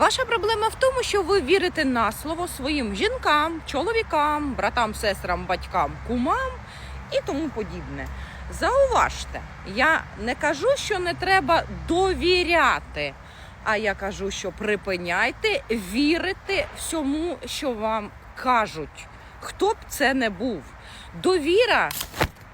Ваша проблема в тому, що ви вірите на слово своїм жінкам, чоловікам, братам, сестрам, батькам, кумам і тому подібне. Зауважте, я не кажу, що не треба довіряти, а я кажу, що припиняйте вірити всьому, що вам кажуть, хто б це не був. Довіра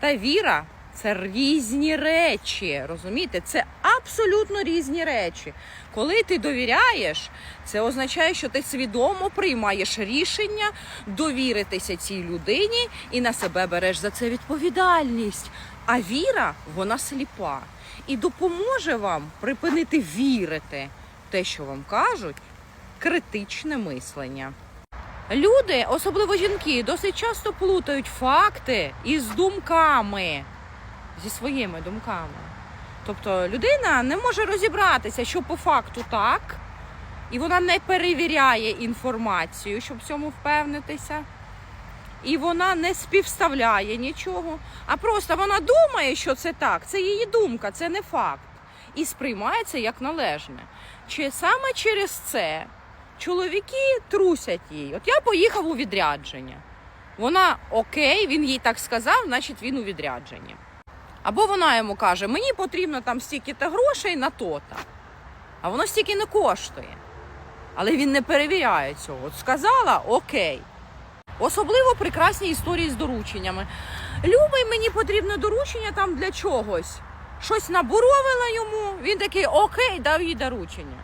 та віра це різні речі. Розумієте? Це абсолютно різні речі. Коли ти довіряєш, це означає, що ти свідомо приймаєш рішення довіритися цій людині і на себе береш за це відповідальність. А віра, вона сліпа і допоможе вам припинити вірити в те, що вам кажуть, критичне мислення. Люди, особливо жінки, досить часто плутають факти із думками, зі своїми думками. Тобто людина не може розібратися, що по факту так, і вона не перевіряє інформацію, щоб в цьому впевнитися. І вона не співставляє нічого, а просто вона думає, що це так. Це її думка, це не факт. І сприймає це як належне. Чи саме через це чоловіки трусять їй? От я поїхав у відрядження. Вона окей, він їй так сказав, значить він у відрядженні. Або вона йому каже, мені потрібно там стільки-то грошей на то-то. А воно стільки не коштує. Але він не перевіряє цього. От сказала окей. Особливо прекрасні історії з дорученнями. Любий, мені потрібно доручення там для чогось. Щось набуровила йому, він такий окей, дав їй доручення.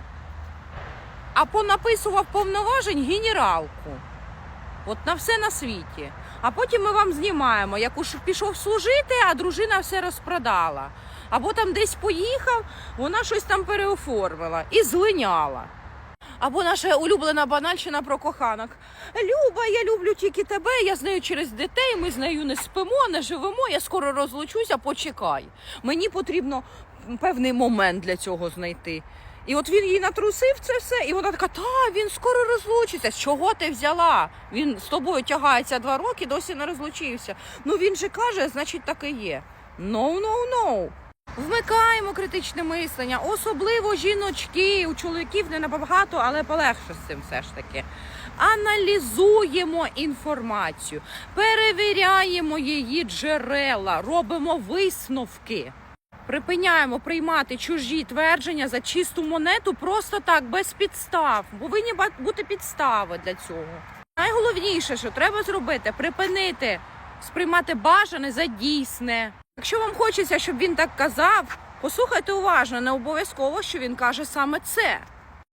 А понаписував повноважень генералку. От на все на світі. А потім ми вам знімаємо, як уж пішов служити, а дружина все розпродала. Або там десь поїхав, вона щось там переоформила і злиняла. Або наша улюблена банальщина про коханок. Люба, я люблю тільки тебе, я з нею через дітей, ми з нею не спимо, не живемо, я скоро розлучуся, почекай. Мені потрібно певний момент для цього знайти. І от він їй натрусив це все, і вона така, та він скоро розлучиться. З чого ти взяла? Він з тобою тягається два роки, досі не розлучився. Ну він же каже, значить так і є. No. Вмикаємо критичне мислення, особливо жіночки. У чоловіків не набагато, але полегше з цим все ж таки. Аналізуємо інформацію, перевіряємо її джерела, робимо висновки. Припиняємо приймати чужі твердження за чисту монету просто так, без підстав. Повинні бути підстави для цього. Найголовніше, що треба зробити, припинити сприймати бажане за дійсне. Якщо вам хочеться, щоб він так казав, послухайте уважно, не обов'язково, що він каже саме це.